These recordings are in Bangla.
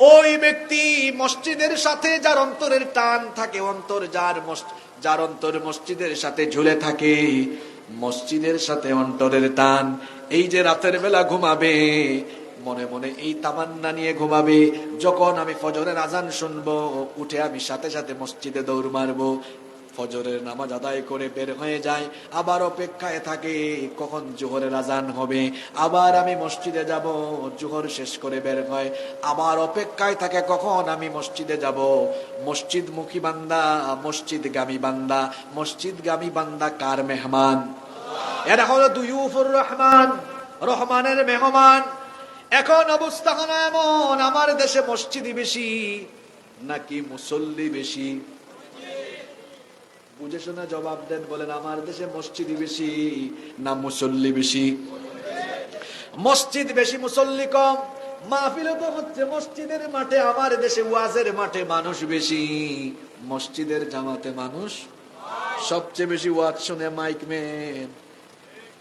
ওই ব্যক্তি মসজিদের সাথে যার অন্তরের টান থাকে, অন্তর যার যার অন্তর মসজিদের সাথে ঝুলে থাকে, মসজিদের সাথে অন্তরের টান। এই যে রাতের বেলা ঘুমাবে, মনে মনে এই তামান্না নিয়ে ঘুমাবে, যখন আমি ফজরের আজান শুনব, উঠে আমি সাথে সাথে মসজিদে দৌড় মারবো ফজরের নামাজ আদায় করে বের হয়ে যায় আবার অপেক্ষায় থাকে, কখন জোহরের আজান হবে? আবার আমি মসজিদে যাব, জোহর শেষ করে বের হয়। আবার অপেক্ষায় থাকে, কখন আমি মসজিদে যাব? মসজিদ মুখী বান্দা মসজিদ গামী বান্দা। মসজিদ গামী বান্দা কার মেহমান? এরা হলো দুইউফুর রহমান, রহমানের মেহমান। এখন অবস্থা এমন, আমার দেশে মসজিদই বেশি, নাকি মুসল্লি বেশি? বুঝে শুনে জবাব দেন, বলেন, আমার দেশে মসজিদই বেশি না মুসল্লি বেশি? মসজিদ বেশি, মুসল্লি কম। মাহফিল তো হচ্ছে, মসজিদের মাঠে, আমার দেশে ওয়াজের মাঠে মানুষ বেশি। মসজিদের জামাতে মানুষ সবচেয়ে বেশি ওয়াজ শুনে মাইকম্যান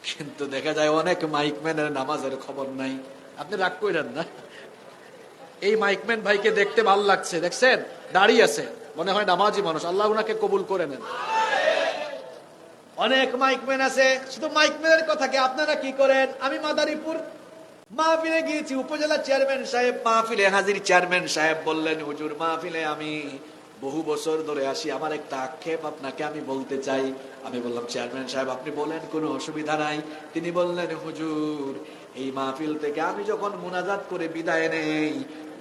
কিন্তু দেখা যায় অনেক মাইকম্যানের নামাজের খবর নাই। আপনি রাগ করেন না? এই মাইকম্যান ভাইকে দেখতে ভালো লাগছে, দেখছেন? দাঁড়িয়ে আছে। মনে হয় নামাজি মানুষ। আল্লাহ উনাকে কবুল করে নেন। অনেক মাইকম্যান আছে, শুধু মাইকম্যানের কথা কি আপনারা কি করেন? আমি মাদারীপুর মাহফিলে গিয়েছি, উপজেলা চেয়ারম্যান সাহেব, মাহফিলে হাজির চেয়ারম্যান সাহেব বললেন, হুজুর, মাহফিলে আমি বহু বছর ধরে আসি, আমার একটা আক্ষেপ আপনাকে আমি বলতে চাই। আমি বললাম, চেয়ারম্যান সাহেব, আপনি বলেন, কোনো অসুবিধা নাই। তিনি বললেন, হুজুর, এই মাহফিল থেকে আমি যখন মোনাজাত করে বিদায় নেই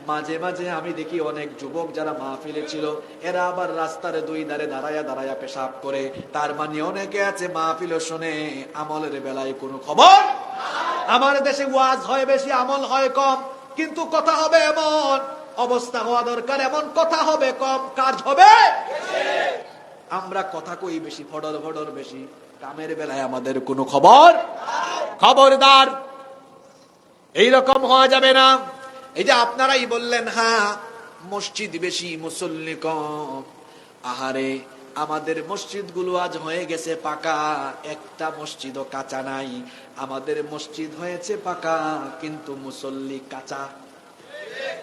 মাঝে মাঝে আমি দেখি অনেক যুবক যারা মাহফিলে ছিল, এরা আবার রাস্তার দুই ধারে দাঁড়ায়া দাঁড়ায়া পেশাব করে। তার মানে অনেকে আছে মাহফিল শোনে, আমলের বেলায় কোনো খবর? আমার দেশে ওয়াজ হয় বেশি, আমল হয় কম, কিন্তু কথা হবে এমন, অবস্থা হওয়া দরকার, এমন কথা হবে কম, কাজ হবে? আমরা কথা কই বেশি, ফডর ফডর বেশি, কামের বেলায় আমাদের কোনো খবর? খবরদার, এইরকম হওয়া যাবে না। এই যে আপনারাই বললেন হ্যাঁ মসজিদ বেশি মুসল্লি কম। আহারে, আমাদের মসজিদগুলো আজ হয়ে গেছে পাকা। একটা মসজিদও কাঁচা নাই। আমাদের মসজিদ হয়েছে পাকা, কিন্তু মুসল্লি কাঁচা।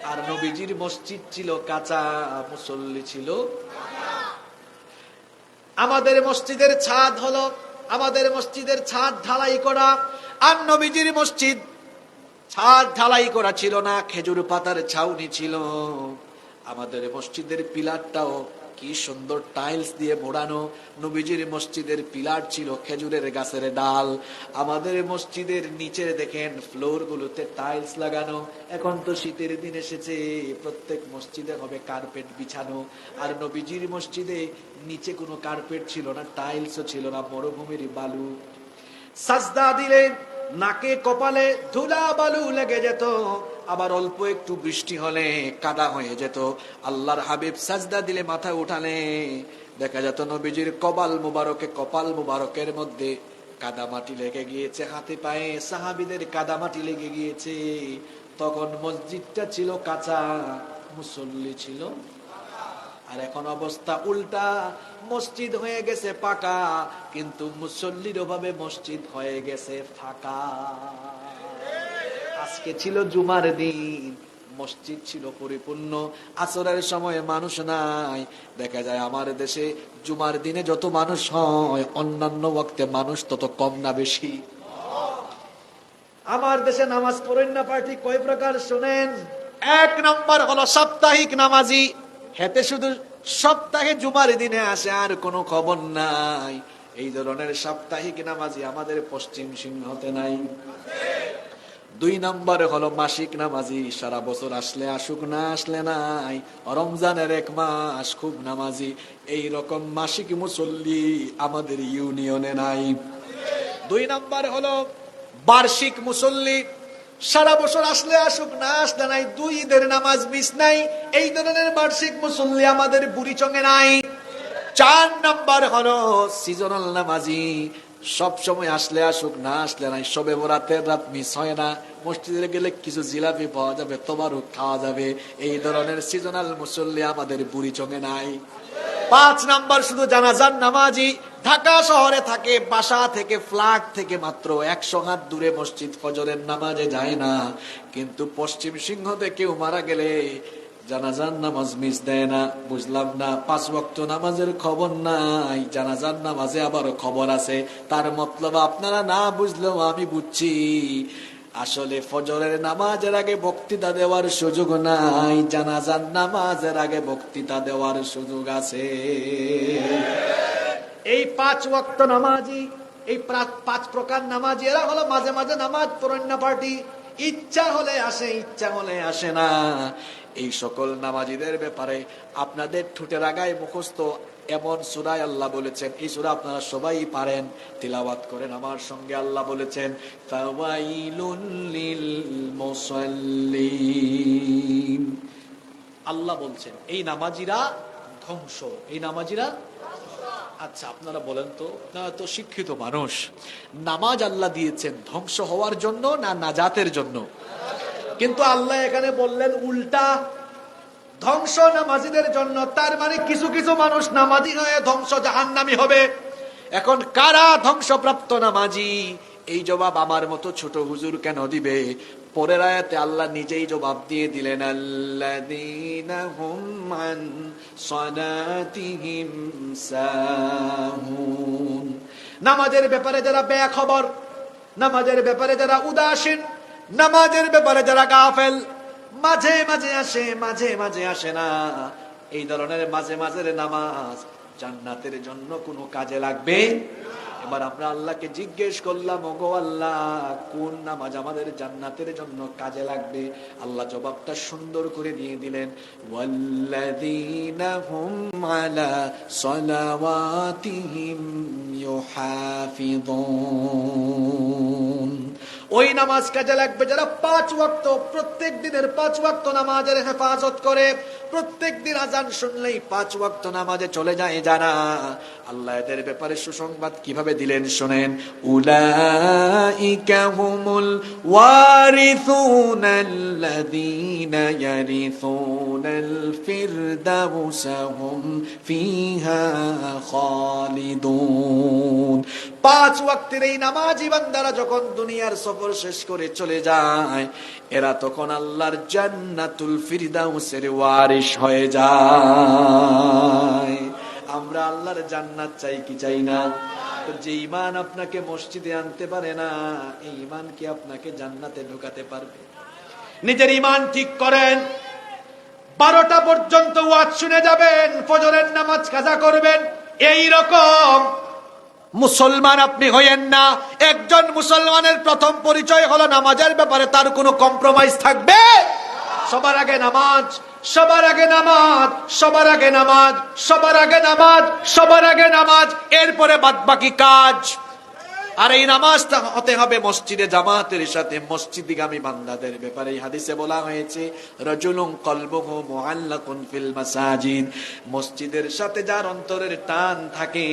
আর নবীজির মসজিদ ছিল কাঁচা, মুসল্লি ছিল আমাদের মসজিদের ছাদ হলো, আমাদের মসজিদের ছাদ ঢালাই করা। আর নবীজির মসজিদ ছাদ ঢালাই করা ছিল না, খেজুর পাতার ছাউনি ছিল। আমাদের মসজিদের পিলারটাও কি সুন্দর টাইলস দিয়ে মোড়ানো। নবীজির মসজিদের পিলার ছিল খেজুরের গাছের ডাল। আমাদের মসজিদের নিচে দেখেন ফ্লোর গুলোতে টাইলস লাগানো। এখন তো শীতের দিন এসেছে, প্রত্যেক মসজিদে হবে কার্পেট বিছানো। আর নবীজির মসজিদে নিচে কোনো কার্পেট ছিল না, টাইলসও ছিল না, মরুভূমির বালু। সাজদা দিলে নাকে কপালে ধুলা বালু লেগে যেত, আবার অল্প একটু বৃষ্টি হলে কাদা হয়ে যেত। আল্লাহর হাবিব সাজদা দিলে মাথা উঠালে। দেখা যেত নবীজির কপাল মুবারকে, কপাল মুবারকের মধ্যে কাদা মাটি লেগে গিয়েছে হাতে পায়ে, সাহাবিদের কাদা মাটি লেগে গিয়েছে। তখন মসজিদটা ছিল কাঁচা, মুসল্লি ছিল আর এখন অবস্থা উল্টা। মসজিদ হয়ে গেছে পাকা, কিন্তু মুসল্লির অভাবে মসজিদ হয়ে গেছে ফাঁকা। আজকে ছিল জুমার দিন, মসজিদ ছিল পরিপূর্ণ, আসরের সময় মানুষ নাই। দেখা যায় আমার দেশে জুমার দিনে যত মানুষ হয়, অন্যান্য ওয়াক্তে মানুষ তত কম না বেশি। আমার দেশে নামাজ পড়েন না পার্টি কয় প্রকার শোনেন? এক নম্বর হলো সাপ্তাহিক নামাজি। হেতে শুধু সপ্তাহে জুমার দিনে আসে, আর কোনো খবর নাই। এই ধরনের সাপ্তাহিক নামাজি আমাদের পশ্চিম সিংহতে নাই। দুই নম্বরে হলো মাসিক নামাজি, সারা বছর আসলে আসুক না, আসলে নাই। রমজানের এক মাস খুব নামাজি। এই রকম মাসিক মুসল্লি আমাদের ইউনিয়নে নাই। দুই নম্বর হলো বার্ষিক মুসল্লি সারা বছর আসলে আসুক, না আসলে নাই, দুই ঈদের নামাজ মিস নাই, এই ধরনের বার্ষিক মুসল্লি আমাদের বুড়ি চঙ্গে নাই। চার নাম্বার হলো সিজনাল নামাজি। সব সময় আসলে আসুক, না আসলে নাই, সবে বরাতের রাত মিস হয় না। মসজিদে গেলে কিছু জিলাপি পাওয়া যাবে তোমারও খাওয়া যাবে। এই ধরনের সিজনাল মুসল্লি আমাদের বুড়ি চঙ্গে নাই। পাঁচ নাম্বার শুধু জানাজান নামাজি। ঢাকা শহরে থাকে, বাসা থেকে ফ্ল্যাট থেকে মাত্র একশো হাত দূরে মসজিদ ফজরের নামাজে যায় না। কিন্তু পশ্চিম সিংহতে কেউ মারা গেলে জানাজার নামাজ মিস দেয় না। বুঝলাম না, পাঁচ ওয়াক্ত নামাজের খবর নাই। জানাজার নামাজে আবার খবর আছে। তার মতলব আপনারা না বুঝলেও আমি বুঝছি। আসলে ফজরের নামাজের আগে বক্তৃতা দেওয়ার সুযোগ নাই। জানাজার নামাজের আগে বক্তৃতা দেওয়ার সুযোগ আছে। এই পাঁচ ওয়াক্ত নামাজি, এই পাঁচ প্রকার নামাজি, এরা হলো মাঝে মাঝে নামাজ পড়েন পার্টি। ইচ্ছা হলে আসে, ইচ্ছা হলে আসে না। এই সকল নামাজিদের ব্যাপারে আপনাদের ঠোঁটের আগায় মুখস্থ এমন সুরায় আল্লাহ বলেছেন। এই সুরা আপনারা সবাই পারেন, তিলাওয়াত করেন আমার সঙ্গে আল্লাহ বলেছেন আল্লাহ বলছেন, এই নামাজিরা ধ্বংস, এই নামাজিরা আচ্ছা আপনারা বলেন তো না তো শিক্ষিত মানুষ। নামাজ আল্লাহ দিয়েছেন, ধ্বংস হওয়ার জন্য না নাজাতের জন্য? কিন্তু আল্লাহ এখানে বললেন, উল্টা, ধ্বংস নামাজিদের জন্য, তার মানে কিছু কিছু মানুষ নামাজি হয়ে ধ্বংস জাহান্নামি হবে। এখন কারা ধ্বংসপ্রাপ্ত নামাজি? এই জবাব আমার মতো ছোট হুজুর কেন দিবে? পরের আয়াতে আল্লাহ নিজেই জবাব দিয়ে দিলেন নামাজের ব্যাপারে যারা বেখবর, নামাজের ব্যাপারে যারা উদাসীন, নামাজের ব্যাপারে যারা গাফেল, মাঝে মাঝে আসে, মাঝে মাঝে আসে না। এই ধরনের মাঝে মাঝে নামাজ জান্নাতের জন্য কোনো কাজে লাগবে এবার আমরা আল্লাহকে জিজ্ঞেস করলাম, ওগো আল্লাহ, কোন নামাজ আমাদের জান্নাতের জন্য কাজে লাগবে? আল্লাহ জবাবটা সুন্দর করে দিয়ে দিলেন সালাওয়াতিহিম ওই নামাজ কাজে লাগবে যারা পাঁচ ওয়াক্ত, প্রত্যেক দিনের পাঁচ ওয়াক্ত নামাজের হেফাজত করে। প্রত্যেক দিন আজান শুনলেই পাঁচ ওয়াক্ত নামাজে চলে যায় যারা আল্লাহ এদের ব্যাপারে সুসংবাদ কীভাবে দিলেন শোনেন? উলাইকা হুমুল ওয়ারিথুন আল্লাযীনা ইয়ারিথুনাল ফিরদাউসা হুম ফিহা খালিদুন। পাঁচ ওয়াক্তের এই নামাজি বান্দারা যখন দুনিয়ার সফর শেষ করে চলে যায়, এরা তখন আল্লাহর জান্নাতুল ফিরদাউসের ওয়ারিশ হয়ে যায়। আমরা আল্লাহর জান্নাত চাই কি চাই না? যে ইমান আপনাকে মসজিদে আনতে পারে না, এই ইমান কি আপনাকে জান্নাতে ঢোকাতে পারবে? নিজের ইমান ঠিক করেন, বারোটা পর্যন্ত ওয়াজ শুনে যাবেন, ফজরের নামাজ কাজা করবেন এই রকম মুসলমান আপনি হইয়েন না। একজন মুসলমানের প্রথম পরিচয় হলো নামাজের ব্যাপারে, তার কোনো কম্প্রোমাইজ থাকবে? সবার আগে নামাজ, সবার আগে নামাজ, সবার আগে নামাজ, সবার আগে নামাজ, সবার আগে নামাজ, এরপরে বাদ বাকি কাজ। আর এই নামাজটা হতে হবে মসজিদে জামাতের সাথে, মসজিদিগামী বান্দাদের ব্যাপারে। হাদিসে বলা হয়েছে রজুলুম কলবহু মুআল্লাকুন ফিল মাসাজিদ। মসজিদের সাথে যার অন্তরের টান থাকে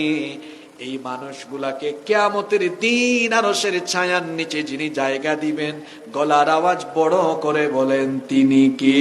এই মানুষগুলাকে কেয়ামতের দিন আরসের ছায়ার নিচে যিনি জায়গা দিবেন, গলার আওয়াজ বড় করে বলেন, তিনি কি?